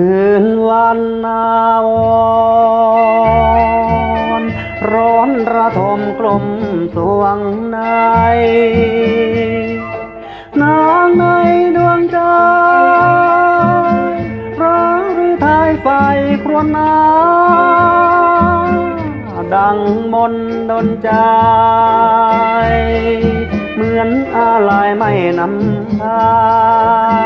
คืนวันนาวรณ์ร้อนระทมกลมสวงในนางในดวงใจร้างหรือทายไฟครวญนา ดังมนดนใจ เหมือนอะไรไม่นำพาเ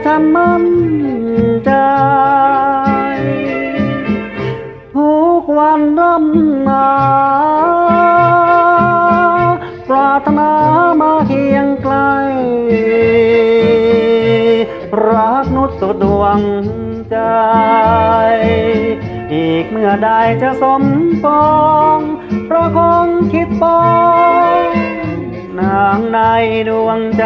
ว่าฉันมั่นใจทุกวันรำนาปรารถนามาเคียงไกล รักนุดสุดดวงใจ อีกเมื่อใดจะสมปองเพราะคงคิดปองนางในดวงใจ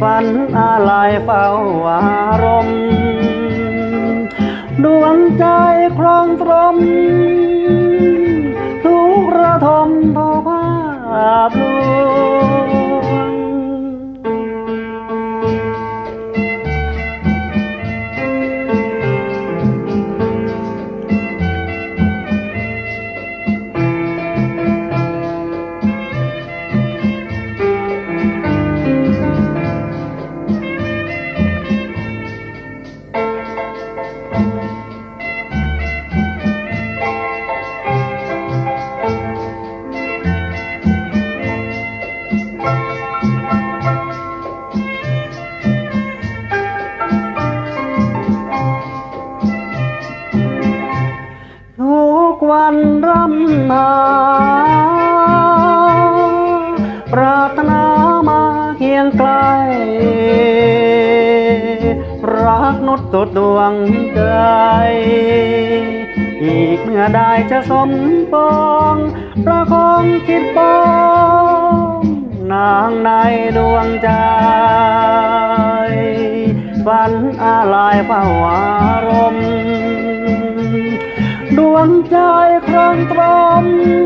ฝันอะไรเฝ้าอารมณ์ ดวงใจคลองตรม รำนาปรารถนามาเคียงไกล รักนุดสุดดวงใจอีกเมื่อได้จะสมปองประคองคิดปองนางในดวงใจฝันอะไรเฝ้าอารมณ์ดวงใจ ครองตรม